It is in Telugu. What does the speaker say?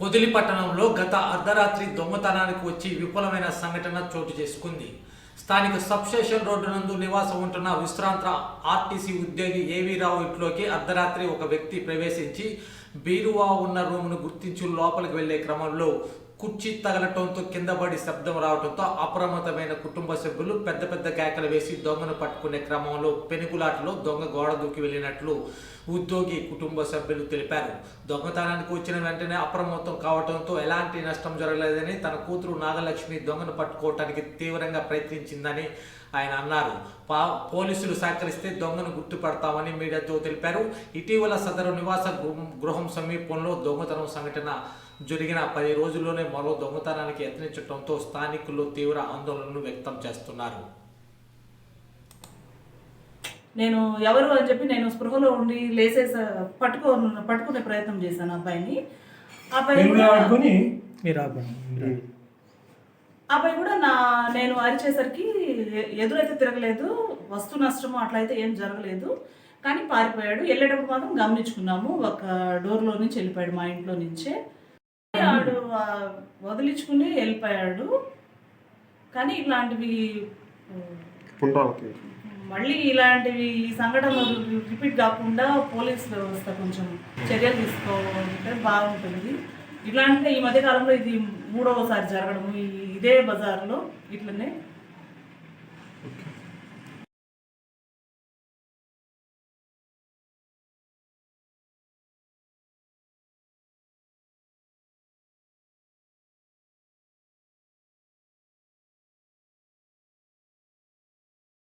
పొదిలి పట్టణంలో గత అర్ధరాత్రి దొంగతనానికి వచ్చి విపులమైన సంఘటన చోటు చేసుకుంది. స్థానిక సబ్స్టేషన్ రోడ్డు నందు నివాసం ఉంటున్న విశ్రాంత ఆర్టీసీ ఉద్యోగి ఏవీ రావు ఇంట్లోకి అర్ధరాత్రి ఒక వ్యక్తి ప్రవేశించి బీరువా ఉన్న రూమును గుర్తించి లోపలికి వెళ్ళే క్రమంలో కుర్చీ తగలటంతో కింద పడి శబ్దం రావడంతో అప్రమత్తమైన కుటుంబ సభ్యులు పెద్ద పెద్ద కేకలు వేసి దొంగను పట్టుకునే క్రమంలో పెనుగులాటలో దొంగ గోడ దూకి వెళ్ళినట్లు ఉద్యోగి కుటుంబ సభ్యులు తెలిపారు. దొంగతనానికి వచ్చిన వెంటనే అప్రమత్తం కావడంతో ఎలాంటి నష్టం జరగలేదని తన కూతురు నాగలక్ష్మి దొంగను పట్టుకోవటానికి తీవ్రంగా ప్రయత్నించిందని ఆయన అన్నారు. పా పోలీసులు సహకరిస్తే దొంగను గుర్తుపడతామని మీడియాతో తెలిపారు. ఇటీవల సదరు నివాస గృహం సమీపంలో దొంగతనం సంఘటన జరిగిన పది రోజుల్లోనే మరో దొంగతనానికి యత్నించడంతో స్థానికులు తీవ్ర ఆందోళనలు వ్యక్తం చేస్తున్నారు. నేను ఎవరు అని చెప్పి నేను స్పృహలో ఉండి లేసేసా పట్టుకో పట్టుకునే ప్రయత్నం చేశాను అబ్బాయిని. అబ్బాయి అబ్బాయి కూడా నా నేను అరిచేసరికి ఎదురైతే తిరగలేదు వస్తు నష్టము అట్లా అయితే ఏం జరగలేదు. కానీ పారిపోయాడు. వెళ్ళేటప్పుడు మాత్రం గమనించుకున్నాము. ఒక డోర్లో నుంచి వెళ్ళిపోయాడు మా ఇంట్లో నుంచే. ఆడు వదిలించుకుని వెళ్ళిపోయాడు. కానీ పునరావృతం మళ్ళీ ఇలాంటివి ఈ సంఘటనలు రిపీట్ కాకుండా పోలీస్ వ్యవస్థ కొంచెం చర్యలు తీసుకోవాలంటే బాగుంటుంది. ఇట్లాంటి ఈ మధ్య కాలంలో ఇది మూడవసారి జరగడం ఇదే బజార్లో ఇట్లనే.